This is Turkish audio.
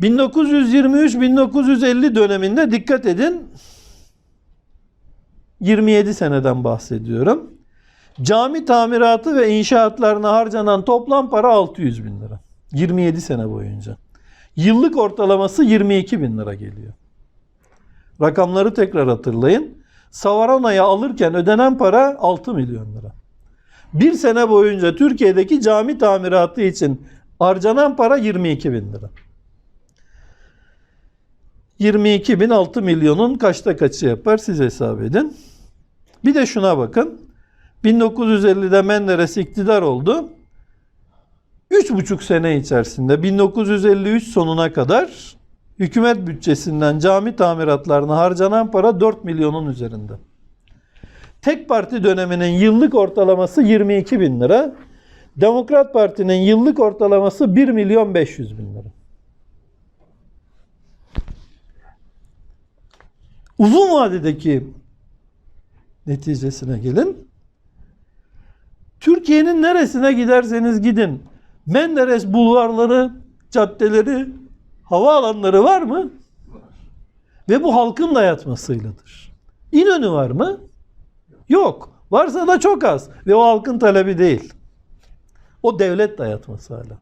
1923-1950 döneminde dikkat edin 27 seneden bahsediyorum. Cami tamiratı ve inşaatlarına harcanan toplam para 600 bin lira. 27 sene boyunca. Yıllık ortalaması 22 bin lira geliyor. Rakamları tekrar hatırlayın. Savarana'yı alırken ödenen para 6 milyon lira. Bir sene boyunca Türkiye'deki cami tamiratı için harcanan para 22 bin lira. 22 bin 6 milyonun kaçta kaçı yapar siz hesap edin. Bir de şuna bakın. 1950'de Menderes iktidar oldu. 3,5 sene içerisinde 1953 sonuna kadar hükümet bütçesinden cami tamiratlarına harcanan para 4 milyonun üzerinde. Tek parti döneminin yıllık ortalaması 22 bin lira. Demokrat Parti'nin yıllık ortalaması 1 milyon 500 bin. Uzun vadedeki neticesine gelin. Türkiye'nin neresine giderseniz gidin. Menderes bulvarları, caddeleri, havaalanları var mı? Ve bu halkın dayatmasıyladır. İnönü var mı? Yok. Varsa da çok az. Ve o halkın talebi değil. O devlet dayatması hala.